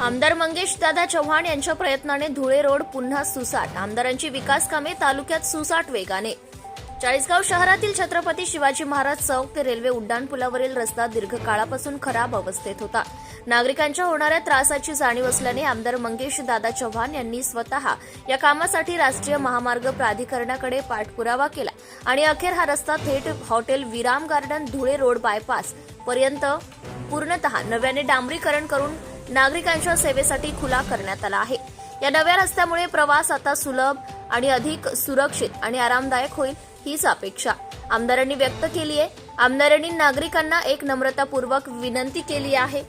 आमदार मंगेश दादा चव्हाण यांच्या प्रयत्नाने धुळे रोड पुन्हा सुसाट. आमदारांची विकास कामे तालुक्यात सुसाट वेगाने. चाळीसगाव शहरातील छत्रपती शिवाजी महाराज चौक ते रेल्वे उड्डाणपुलावरील रस्ता दीर्घकाळापासून खराब अवस्थेत होता. नागरिकांच्या होणाऱ्या त्रासाची जाणीव असल्याने आमदार मंगेश दादा चव्हाण यांनी स्वतः या कामासाठी राष्ट्रीय महामार्ग प्राधिकरणाकडे पाठपुरावा केला. आणि अखेर हा रस्ता थेट हॉटेल विराम गार्डन धुळे रोड बायपास पर्यंत पूर्णतः नव्याने डांबरीकरण करून नागरिकांच्या सेवेसाठी खुला करण्यात आला आहे. या नव्या रस्त्यामुळे प्रवास आता सुलभ आणि अधिक सुरक्षित आणि आरामदायक होईल हीच अपेक्षा. आमदारांनी व्यक्त केली आहे. आमदारांनी नागरिकांना एक नम्रतापूर्वक विनंती केली आहे.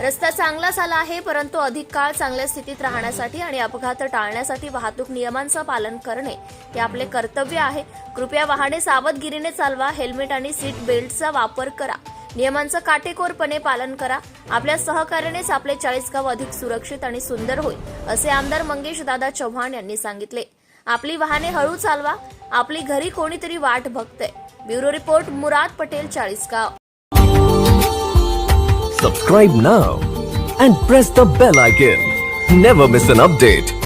रस्ता चांगला झाला आहे परंतु अधिक काळ चांगल्या स्थितीत राहण्यासाठी आणि अपघात टाळण्यासाठी वाहतूक नियमांचं पालन करणे हे आपले कर्तव्य आहे. कृपया वाहने सावधगिरीने चालवा हेल्मेट आणि सीट बेल्टचा वापर करा. नियमांचं काटेकोरपणे पालन करा. आपल्या सहकार्यानेच आपले चाळीस गाव अधिक सुरक्षित आणि सुंदर होईल असे आमदार मंगेश दादा चव्हाण यांनी सांगितले. आपली वाहने हळू चालवा. आपली घरी कोणीतरी वाट बघतंय. Bureau report Murad Patel Chalisgaon subscribe now and press the bell icon never miss an update